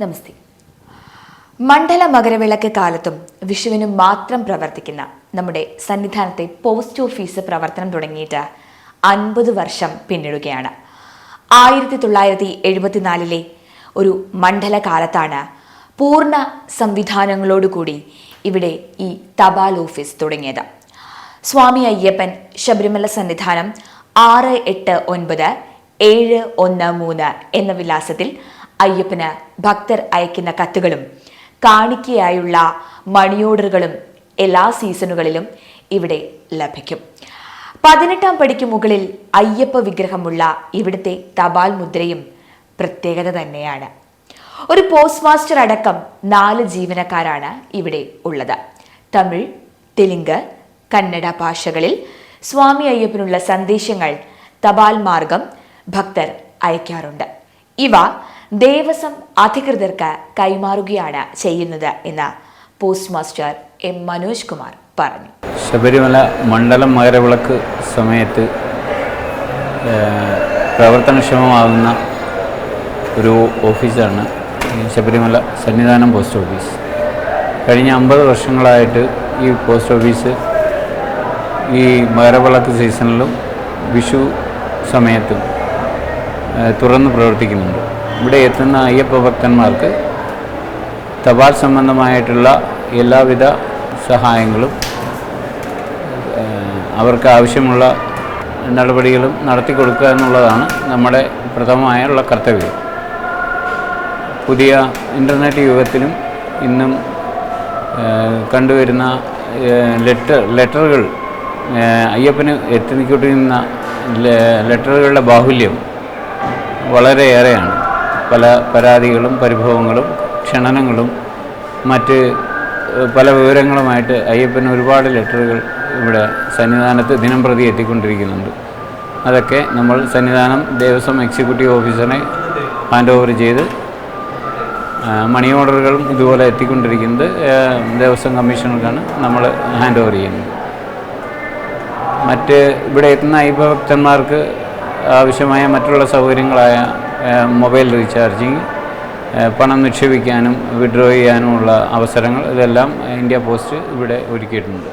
നമസ്തേ. മണ്ഡല മകരവിളക്ക് കാലത്തും വിഷുവിനും മാത്രം പ്രവർത്തിക്കുന്ന നമ്മുടെ സന്നിധാനത്തെ പോസ്റ്റ് ഓഫീസ് പ്രവർത്തനം തുടങ്ങിയിട്ട് അൻപത് വർഷം പിന്നിടുകയാണ്. ആയിരത്തി തൊള്ളായിരത്തി എഴുപത്തിനാലിലെ ഒരു മണ്ഡല കാലത്താണ് പൂർണ സംവിധാനങ്ങളോടുകൂടി ഇവിടെ ഈ തപാൽ ഓഫീസ് തുടങ്ങിയത്. സ്വാമി അയ്യപ്പൻ ശബരിമല സന്നിധാനം ആറ് എട്ട് ഒൻപത് ഏഴ് ഒന്ന് മൂന്ന് എന്ന വിലാസത്തിൽ അയ്യപ്പന് ഭക്തർ അയക്കുന്ന കത്തുകളും കാണിക്കയായുള്ള മണിയോർഡറുകളും എല്ലാ സീസണുകളിലും ഇവിടെ ലഭിക്കും. പതിനെട്ടാം പടിക്ക് മുകളിൽ അയ്യപ്പ വിഗ്രഹമുള്ള ഇവിടുത്തെ തപാൽ മുദ്രയും പ്രത്യേകത തന്നെയാണ്. ഒരു പോസ്റ്റ് മാസ്റ്റർ അടക്കം നാല് ജീവനക്കാരാണ് ഇവിടെ ഉള്ളത്. തമിഴ് തെലുങ്ക് കന്നഡ ഭാഷകളിൽ സ്വാമി അയ്യപ്പനുള്ള സന്ദേശങ്ങൾ തപാൽ മാർഗം ഭക്തർ അയക്കാറുണ്ട്. ഇവ ദേവസ്വം അധികൃതർക്ക് കൈമാറുകയാണ് ചെയ്യുന്നത് എന്ന് post master M Manoj Kumar പറഞ്ഞു. ശബരിമല മണ്ഡലം മകരവിളക്ക് സമയത്ത് പ്രവർത്തനക്ഷമമാകുന്ന ഒരു ഓഫീസാണ് ശബരിമല സന്നിധാനം പോസ്റ്റ് ഓഫീസ്. കഴിഞ്ഞ അമ്പത് വർഷങ്ങളായിട്ട് ഈ പോസ്റ്റ് ഓഫീസ് ഈ മകരവിളക്ക് സീസണിലും വിഷു സമയത്തും തുറന്ന് പ്രവർത്തിക്കുന്നുണ്ട്. ഇവിടെ എത്തുന്ന അയ്യപ്പ ഭക്തന്മാർക്ക് തപാൽ സംബന്ധമായിട്ടുള്ള എല്ലാവിധ സഹായങ്ങളും അവർക്ക് ആവശ്യമുള്ള നടപടികളും നടത്തി കൊടുക്കുക എന്നുള്ളതാണ് നമ്മുടെ പ്രഥമമായുള്ള കർത്തവ്യം. പുതിയ ഇന്റർനെറ്റ് യുഗത്തിലും ഇന്നും കണ്ടുവരുന്ന ലെറ്റർ ലെറ്ററുകൾ അയ്യപ്പന് എത്തിക്കൊണ്ടിരുന്ന ലെറ്ററുകളുടെ ബാഹുല്യം വളരെയേറെയാണ്. പല പരാതികളും പരിഭവങ്ങളും ക്ഷണനങ്ങളും മറ്റ് പല വിവരങ്ങളുമായിട്ട് അയ്യപ്പന് ഒരുപാട് ലെറ്ററുകൾ ഇവിടെ സന്നിധാനത്ത് ദിനം പ്രതി എത്തിക്കൊണ്ടിരിക്കുന്നുണ്ട്. അതൊക്കെ നമ്മൾ സന്നിധാനം ദേവസ്വം എക്സിക്യൂട്ടീവ് ഓഫീസറിനെ ഹാൻഡ് ഓവർ ചെയ്ത് മണി ഓർഡറുകളും ഇതുപോലെ എത്തിക്കൊണ്ടിരിക്കുന്നത് ദേവസ്വം കമ്മീഷണർക്കാണ് നമ്മൾ ഹാൻഡ് ഓവർ ചെയ്യുന്നത്. മറ്റ് ഇവിടെ എത്തുന്ന അയ്യഭക്തന്മാർക്ക് ആവശ്യമായ മറ്റുള്ള സൗകര്യങ്ങളായ മൊബൈൽ റീചാർജിങ് പണം നിക്ഷേപിക്കാനും വിഡ്രോ ചെയ്യാനുമുള്ള അവസരങ്ങൾ ഇതെല്ലാം ഇന്ത്യ പോസ്റ്റ് ഇവിടെ ഒരുക്കിയിട്ടുണ്ട്.